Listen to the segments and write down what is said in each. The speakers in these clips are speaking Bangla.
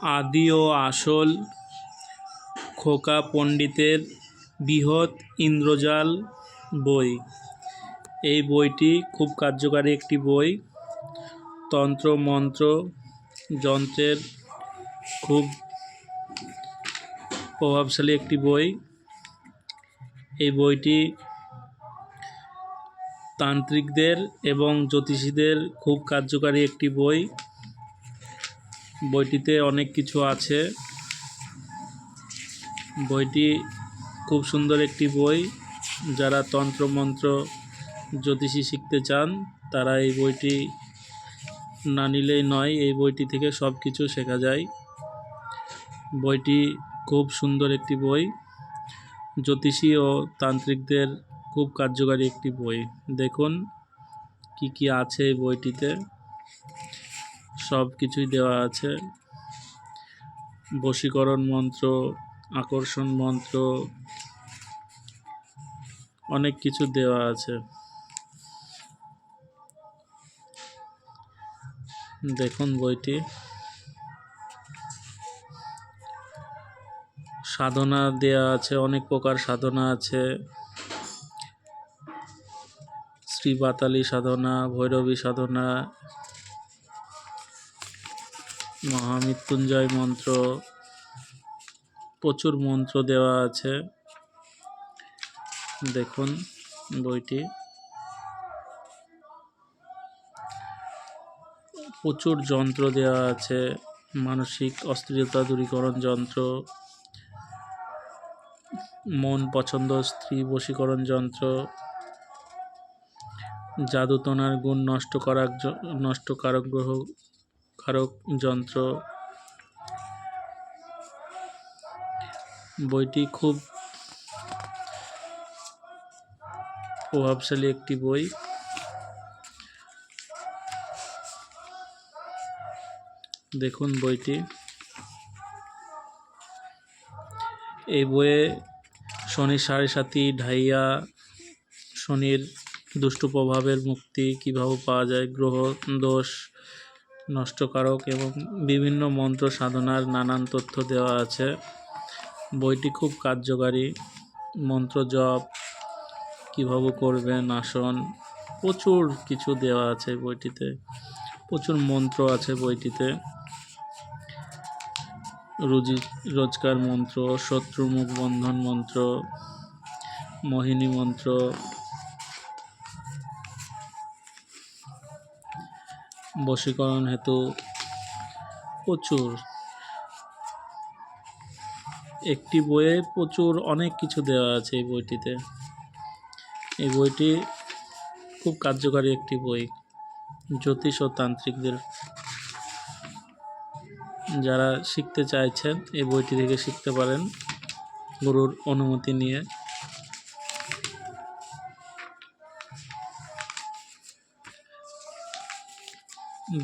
আদি ও আসল খোকা পণ্ডিতের বৃহৎ ইন্দ্রজাল বই। এই বইটি খুব কার্যকারী একটি বই। তন্ত্র মন্ত্র যন্ত্রের খুব প্রভাবশালী একটি বই। এই বইটি তান্ত্রিকদের এবং জ্যোতিষীদের খুব কার্যকারী একটি বই। বইটিতে অনেক কিছু আছে। বইটি খুব সুন্দর একটি বই। যারা তন্ত্রমন্ত্র জ্যোতিষী শিখতে চান, তারা এই বইটি না নিলেই নয়, এই বইটি থেকে সব কিছু শেখা যায়। বইটি খুব সুন্দর একটি বই। জ্যোতিষী ও তান্ত্রিকদের খুব কার্যকারী একটি বই। দেখুন কি কি আছে এই বইটিতে। সব কিছুই দেওয়া আছে। বশীকরণ মন্ত্র, আকর্ষণ মন্ত্র, অনেক কিছু দেওয়া আছে। দেখুন বইটি। সাধনা দেয়া আছে, অনেক প্রকার সাধনা আছে। শ্রী বাতালি সাধনা, ভৈরবী সাধনা মহামৃত্যুঞ্জয় মন্ত্র, প্রচুর মন্ত্র দেওয়া আছে। দেখুন বইটি। প্রচুর যন্ত্র দেওয়া আছে, মানসিক অস্থিরতা দূরীকরণ যন্ত্র, মন পছন্দ স্ত্রী বশীকরণ যন্ত্র, জাদুতনার গুণ নষ্ট করার য- নষ্ট কারক গ্রহ কারক যন্ত্র। বইটি খুব প্রভাবশালী একটি বই। দেখুন বইটি। এই বইয়ে শনির সাড়ে সাতি, ঢাইয়া, শনির দুষ্টু প্রভাবের মুক্তি কীভাবে পাওয়া যায়, গ্রহ, দোষ নষ্টকারক এবং বিভিন্ন মন্ত্র সাধনার নানান তথ্য দেওয়া আছে। বইটি খুব কার্যকারী। মন্ত্র জপ, কীভাবে করবেন, আসন, প্রচুর কিছু দেওয়া আছে বইটিতে। প্রচুর মন্ত্র আছে বইটিতে। রুজি, রোজকার মন্ত্র শত্রু মুখ বন্ধন মন্ত্র, মোহিনী মন্ত্র বশীকরণ হেতু প্রচুর। একটি বইয়ে প্রচুর অনেক কিছু দেওয়া আছে এই বইটিতে। এই বইটি খুব কার্যকারী একটি বই, জ্যোতিষ ও তান্ত্রিকদের। যারা শিখতে চাইছেন, এই বইটি থেকে শিখতে পারেন গুরুর অনুমতি নিয়ে।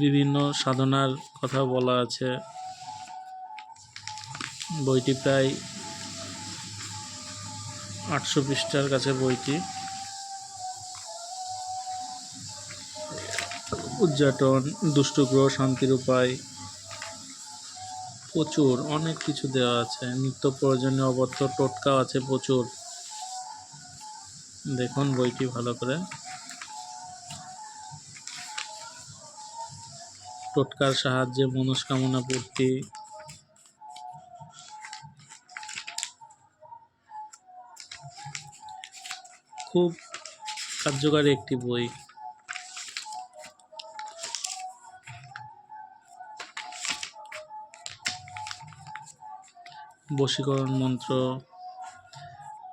বিভিন্ন সাধনার কথা বলা আছে। বইটি প্রায় আটশো পৃষ্ঠার কাছে বইটি। উদযাটন দুষ্ট গ্রহ শান্তির উপায় প্রচুর, অনেক কিছু দেওয়া আছে। নিত্য প্রয়োজনীয় অবত্র টোটকা আছে প্রচুর। দেখুন বইটি ভালো করে। টোটকার সাহায্যে মনস্কামনা পূর্তি। খুব কার্যকারী একটি বই। বশীকরণ মন্ত্র,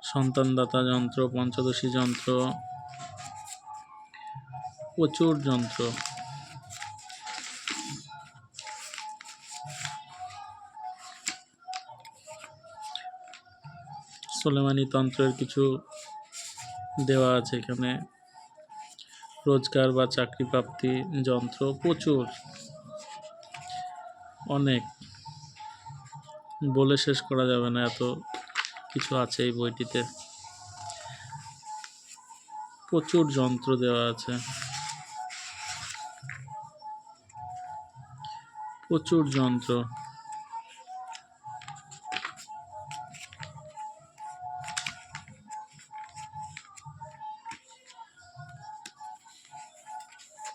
সন্তানদাতা যন্ত্র, পঞ্চদশী যন্ত্র, প্রচুর যন্ত্র। সোলেমানি তন্ত্রের কিছু দেওয়া আছে এখানে। রোজগার বা চাকরি প্রাপ্তি যন্ত্র প্রচুর। অনেক। বলে শেষ করা যাবে না, এত কিছু আছে এই বইটিতে। প্রচুর যন্ত্র দেওয়া আছে। প্রচুর যন্ত্র।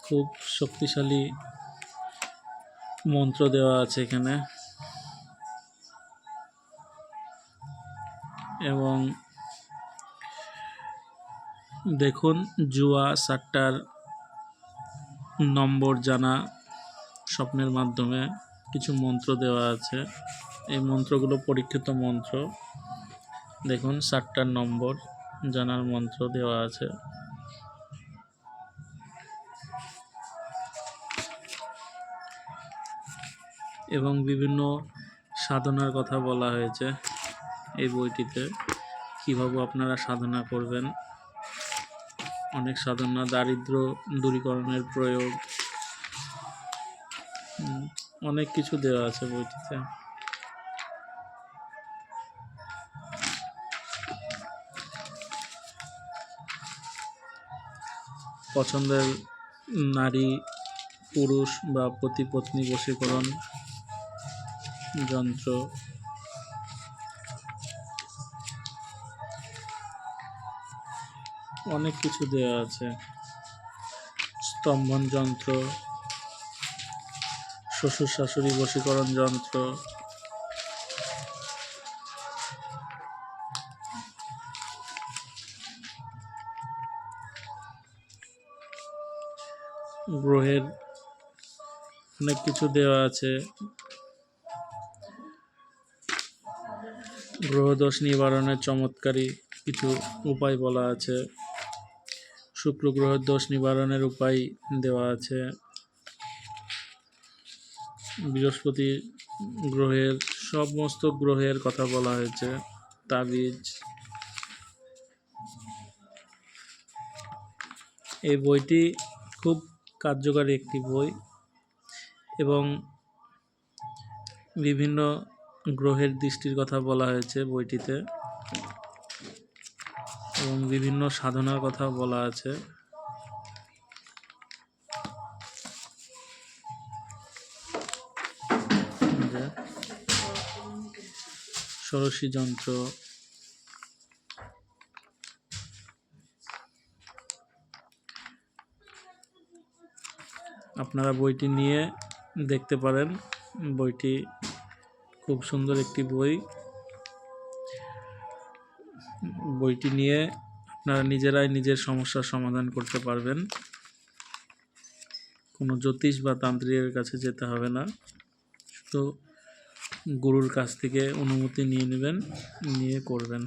খুব শক্তিশালী মন্ত্র দেওয়া আছে এখানে। এবং দেখুন, জুয়া, সাট্টার নম্বর জানা স্বপ্নের মাধ্যমে কিছু মন্ত্র দেওয়া আছে। এই মন্ত্রগুলো পরীক্ষিত মন্ত্র। দেখুন সাতটার নম্বর জানার মন্ত্র দেওয়া আছে। এবং বিভিন্ন সাধনার কথা বলা হয়েছে এই বইটিতে। কীভাবে আপনারা সাধনা করবেন? অনেক সাধনা, দারিদ্র দূরীকরণের প্রয়োগ। অনেক কিছু দেওয়া আছে বইটিতে। পছন্দের নারী, পুরুষ বা পতি পত্নী বশীকরণ যন্ত্র। অনেক কিছু দেওয়া আছে। স্তম্ভন যন্ত্র, শ্বশুর শাশুড়ি বশীকরণ যন্ত্র, গ্রহের অনেক কিছু দেওয়া আছে। গ্রহদোষ নিবারণের চমৎকারী কিছু উপায় বলা আছে। শুক্র গ্রহের দোষ নিবারণের উপায় দেওয়া আছে। বৃহস্পতি গ্রহের সমস্ত গ্রহের কথা বলা হয়েছে। তাবিজ। এই বইটি খুব কার্যকারী একটি বই এবং বিভিন্ন গ্রহের দৃষ্টির কথা বলা হয়েছে বইটিতে এবং বিভিন্ন সাধনার কথা বলা আছে। ষোড়শী যন্ত্র। আপনারা বইটি নিয়ে দেখতে পারেন। বইটি খুব সুন্দর একটি বই। বইটি নিয়ে আপনারা নিজেরাই নিজের সমস্যার সমাধান করতে পারবেন। কোনো জ্যোতিষ বা তান্ত্রিকের কাছে যেতে হবে না। শুধু গুরুর কাছ থেকে অনুমতি নিয়ে নেবেন, নিয়ে করবেন।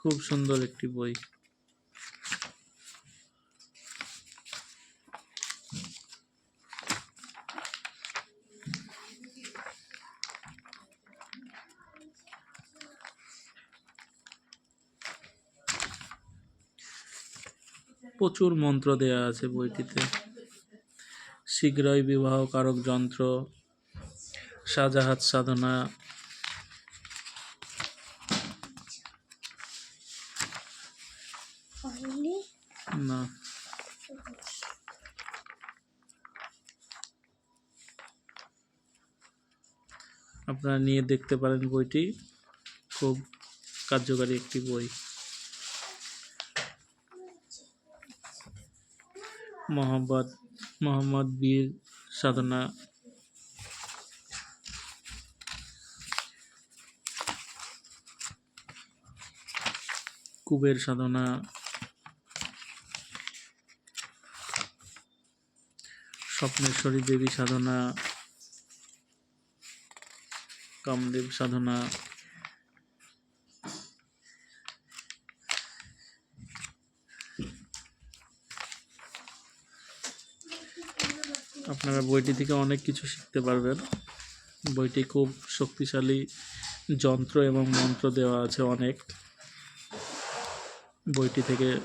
খুব সুন্দর একটি বই। প্রচুর মন্ত্র দেয়া আছে বইটিতে। শীঘ্রই বিবাহ কারক যন্ত্র শাহজাহাত সাধনা না। আপনারা নিয়ে দেখতে পারেন বইটি। খুব কার্যকারী একটি বই। মোহাম্মদ মোহাম্মদ বীর সাধনা। কুবের সাধনা। স্বপ্নেশ্বরী দেবী সাধনা। কামদেব সাধনা। আপনারা বইটি থেকে অনেক কিছু শিখতে পারবেন। বইটি খুব শক্তিশালী যন্ত্র এবং মন্ত্র দেওয়া আছে অনেক। বইটি থেকে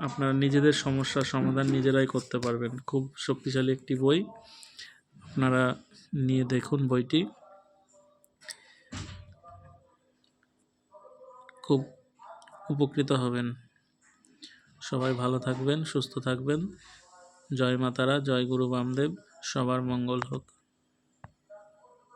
আপনারা নিজেদের সমস্যার সমাধান নিজেরাই করতে পারবেন। খুব শক্তিশালী একটি বই। আপনারা নিয়ে দেখুন বইটি। খুব উপকৃত হবেন। সবাই ভালো থাকবেন, সুস্থ থাকবেন। জয় মাতারা জয় গুরু বামদেব সবার মঙ্গল হোক।